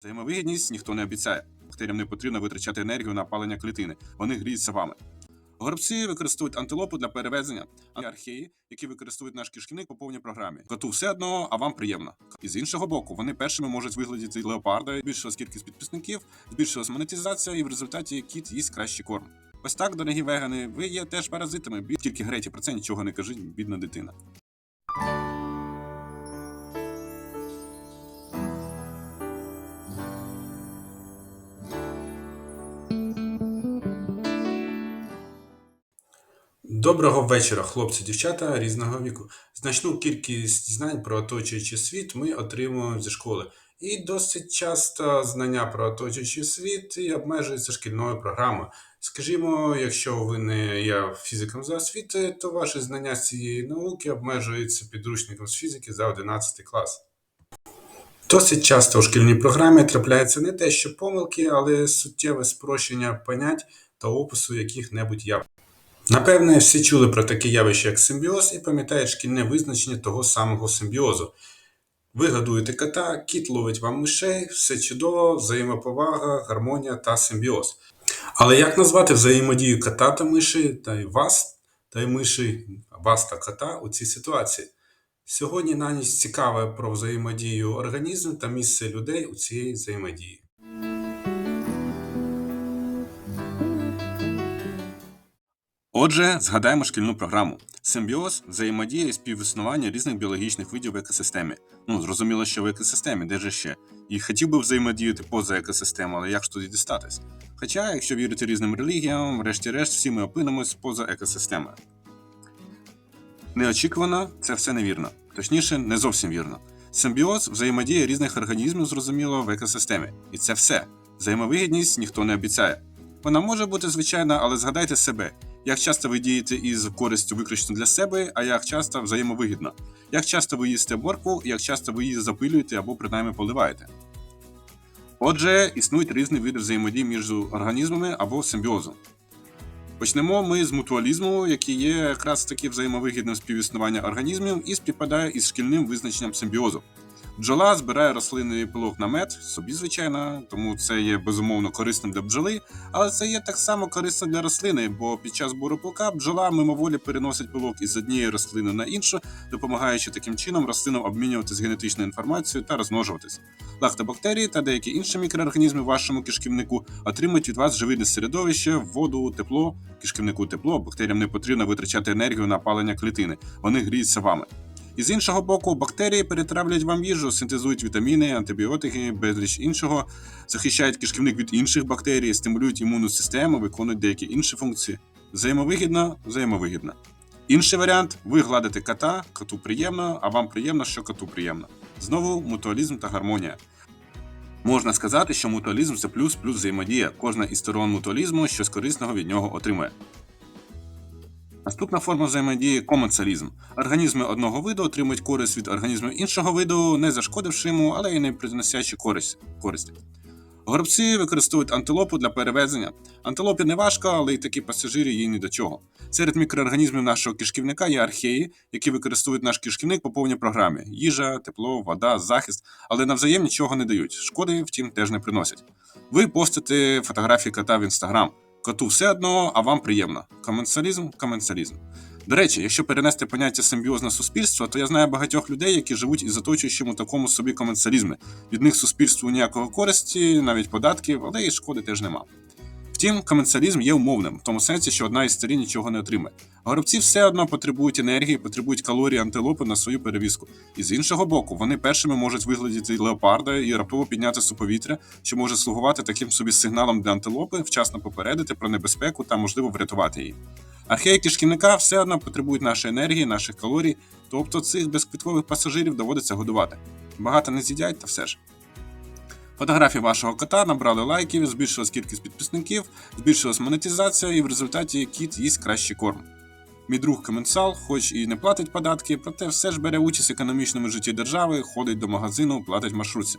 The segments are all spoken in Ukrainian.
Взаємовигідність ніхто не обіцяє. Бактеріям не потрібно витрачати енергію на опалення клітини. Вони гріються вами. Горобці використовують антилопу для перевезення, а археї, які використовують наш кишківник по повній програмі. Коту все одно, а вам приємно. І з іншого боку, вони першими можуть виглядіти леопарда, збільшилась кількість підписників, збільшилась монетизація, і в результаті кіт їсть кращий корм. Ось так, дорогі вегани, ви є теж паразитами. Тільки греті про це нічого не кажіть, бідна дитина. Доброго вечора, хлопці, дівчата різного віку. Значну кількість знань про оточуючий світ ми отримуємо зі школи. І досить часто знання про оточуючий світ і обмежуються шкільною програмою. Скажімо, якщо ви не є фізиком за освітою, то ваші знання з цієї науки обмежуються підручником з фізики за 11 клас. Досить часто у шкільній програмі трапляється не те, що помилки, але суттєве спрощення понять та опису яких-небудь явищ. Напевне, всі чули про таке явище, як симбіоз, і пам'ятають шкільне визначення того самого симбіозу. Ви годуєте кота, кіт ловить вам мишей, все чудово, взаємоповага, гармонія та симбіоз. Але як назвати взаємодію кота та миші, та й вас та й миші, вас та кота у цій ситуації? Сьогодні на ніч цікаве про взаємодію організму та місце людей у цій взаємодії. Отже, згадаємо шкільну програму. Симбіоз взаємодія і співіснування різних біологічних видів в екосистемі. Ну, зрозуміло, що в екосистемі, де же ще? І хотів би взаємодіяти поза екосистему, але як ж туди дістатись? Хоча, якщо вірити різним релігіям, врешті-решт, всі ми опинимось поза екосистемою. Неочікувано, це все невірно. Точніше, не зовсім вірно. Симбіоз взаємодія різних організмів, зрозуміло, в екосистемі. І це все. Взаємовигідність ніхто не обіцяє. Вона може бути звичайна, але згадайте себе, як часто ви дієте із користю виключно для себе, а як часто взаємовигідно. Як часто ви їсте моркву, як часто ви її запилюєте або принаймні поливаєте. Отже, існують різні види взаємодії між організмами або симбіозу. Почнемо ми з мутуалізму, який є якраз таки взаємовигідним співіснування організмів і співпадає із шкільним визначенням симбіозу. Бджола збирає рослинний пилок на мед, собі звичайно, тому це є безумовно корисним для бджоли, але це є так само корисно для рослини, бо під час збору пилка бджола мимоволі переносить пилок із однієї рослини на іншу, допомагаючи таким чином рослинам обмінюватися генетичною інформацією та розмножуватись. Лактобактерії та деякі інші мікроорганізми в вашому кишківнику отримують від вас живильне середовище, воду, тепло. Кишківнику тепло, бактеріям не потрібно витрачати енергію на опалення клітини. Вони гріються вами. І з іншого боку, бактерії перетравлюють вам їжу, синтезують вітаміни, антибіотики, безліч іншого, захищають кишківник від інших бактерій, стимулюють імунну систему, виконують деякі інші функції. Взаємовигідно, взаємовигідно. Інший варіант: ви гладите кота, коту приємно, а вам приємно, що коту приємно. Знову мутуалізм та гармонія. Можна сказати, що мутуалізм це плюс-плюс взаємодія. Кожна із сторон мутуалізму щось корисного від нього отримує. Наступна форма взаємодії коменсалізм. Організми одного виду отримують користь від організмів іншого виду, не зашкодивши йому, але й не приносячи користь. користі. Горобці використовують антилопу для перевезення. Антилопі не важко, але й такі пасажири їй ні до чого. Серед мікроорганізмів нашого кишківника є археї, які використовують наш кишківник по повній програмі: їжа, тепло, вода, захист, але навзаєм нічого не дають. Шкоди, втім, теж не приносять. Ви постите фотографії кота в інстаграм. Коту все одно, а вам приємно. Коменсалізм, коменсалізм. До речі, якщо перенести поняття симбіозне суспільство, то я знаю багатьох людей, які живуть із оточуючим у такому собі коменсалізмі. Від них суспільству ніякого користі, навіть податків, але і шкоди теж нема. Втім, коменсалізм є умовним, в тому сенсі, що одна із сторін нічого не отримає. Горобці все одно потребують енергії, потребують калорій антилопи на свою перевізку. І з іншого боку, вони першими можуть виглядіти леопарда і раптово піднятися у повітря, що може слугувати таким собі сигналом для антилопи, вчасно попередити про небезпеку та можливо врятувати її. Археї кишківника все одно потребують нашої енергії, наших калорій, тобто цих безквіткових пасажирів доводиться годувати. Багато не з'їдять, та все ж. Фотографії вашого кота набрали лайків, збільшилась кількість підписників, збільшилась монетизація, і в результаті кіт їсть кращий корм. Мій друг Коменсал, хоч і не платить податки, проте все ж бере участь в економічному житті держави, ходить до магазину, платить маршрутці.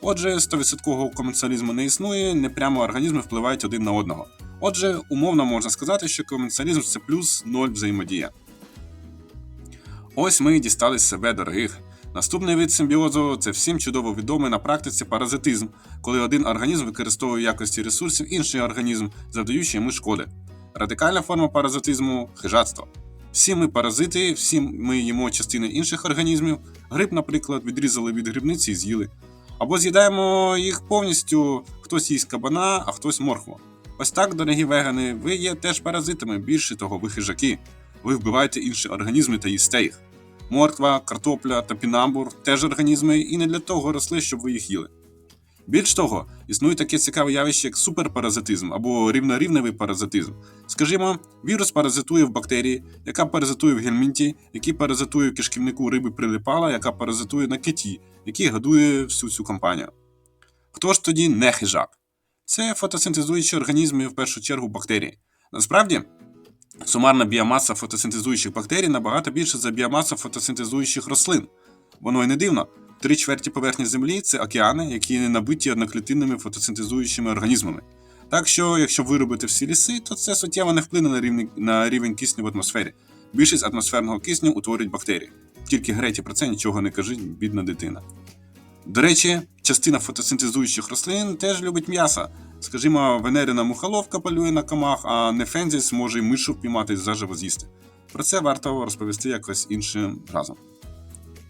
Отже, 100% коменсалізму не існує, непрямо організми впливають один на одного. Отже, умовно можна сказати, що коменсалізм це плюс ноль взаємодія. Ось ми і дістали себе дорогих. Наступний вид симбіозу це всім чудово відомий на практиці паразитизм, коли один організм використовує якості ресурсів інший організм, завдаючи йому шкоди. Радикальна форма паразитизму хижатство. Всі ми паразити, всі ми їмо частини інших організмів. Гриб, наприклад, відрізали від грибниці і з'їли. Або з'їдаємо їх повністю, хтось їсть кабана, а хтось моркву. Ось так, дорогі вегани, ви є теж паразитами, більше того, ви хижаки. Ви вбиваєте інші організми та їсте їх. Морква, картопля та пінамбур теж організми і не для того росли, щоб ви їх їли. Більш того, існує таке цікаве явище, як суперпаразитизм або рівнорівневий паразитизм. Скажімо, вірус паразитує в бактерії, яка паразитує в гельмінті, який паразитує в кишківнику риби прилипала, яка паразитує на киті, який годує всю цю компанію. Хто ж тоді не хижак? Це фотосинтезуючі організми, в першу чергу бактерії. Насправді, сумарна біомаса фотосинтезуючих бактерій набагато більша за біомасу фотосинтезуючих рослин. Воно й не дивно. Три чверті поверхні Землі це океани, які не набиті одноклітинними фотосинтезуючими організмами. Так що, якщо виробити всі ліси, то це суттєво не вплине на рівень, на рівень кисню в атмосфері. Більшість атмосферного кисню утворюють бактерії. Тільки Греті про це нічого не кажіть, бідна дитина. До речі, частина фотосинтезуючих рослин теж любить м'ясо. Скажімо, венерина мухоловка полює на комах, а нефензіс може й мишу впіймати заживо з'їсти. Про це варто розповісти якось іншим разом.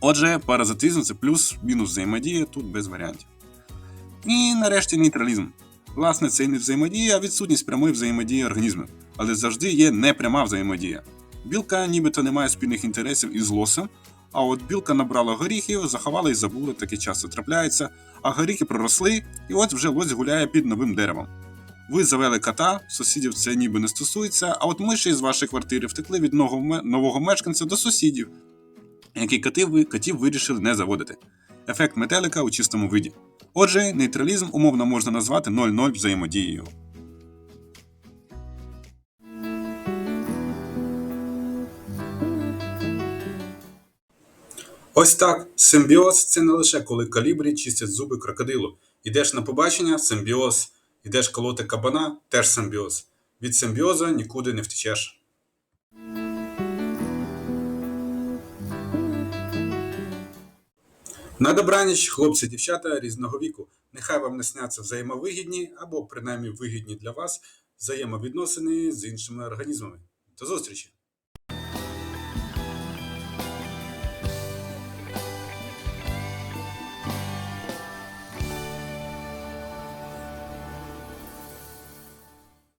Отже, паразитизм це плюс-мінус взаємодія, тут без варіантів. І нарешті нейтралізм. Власне, це не взаємодія, а відсутність прямої взаємодії організмів, але завжди є непряма взаємодія. Білка нібито не має спільних інтересів із лосем, а от білка набрала горіхів, заховала і забула, таке часто трапляється, а горіхи проросли, і от вже лось гуляє під новим деревом. Ви завели кота, сусідів це ніби не стосується, а от миші з вашої квартири втекли від нового, мешканця до сусідів, які котів, ви- котів вирішили не заводити. Ефект метелика у чистому виді. Отже, нейтралізм умовно можна назвати 0-0 взаємодією. Ось так. Симбіоз це не лише коли калібрі чистять зуби крокодилу. Ідеш на побачення симбіоз. Ідеш колоти кабана теж симбіоз. Від симбіозу нікуди не втечеш. На добраніч, хлопці, дівчата різного віку. Нехай вам не сняться взаємовигідні або принаймні вигідні для вас взаємовідносини з іншими організмами. До зустрічі!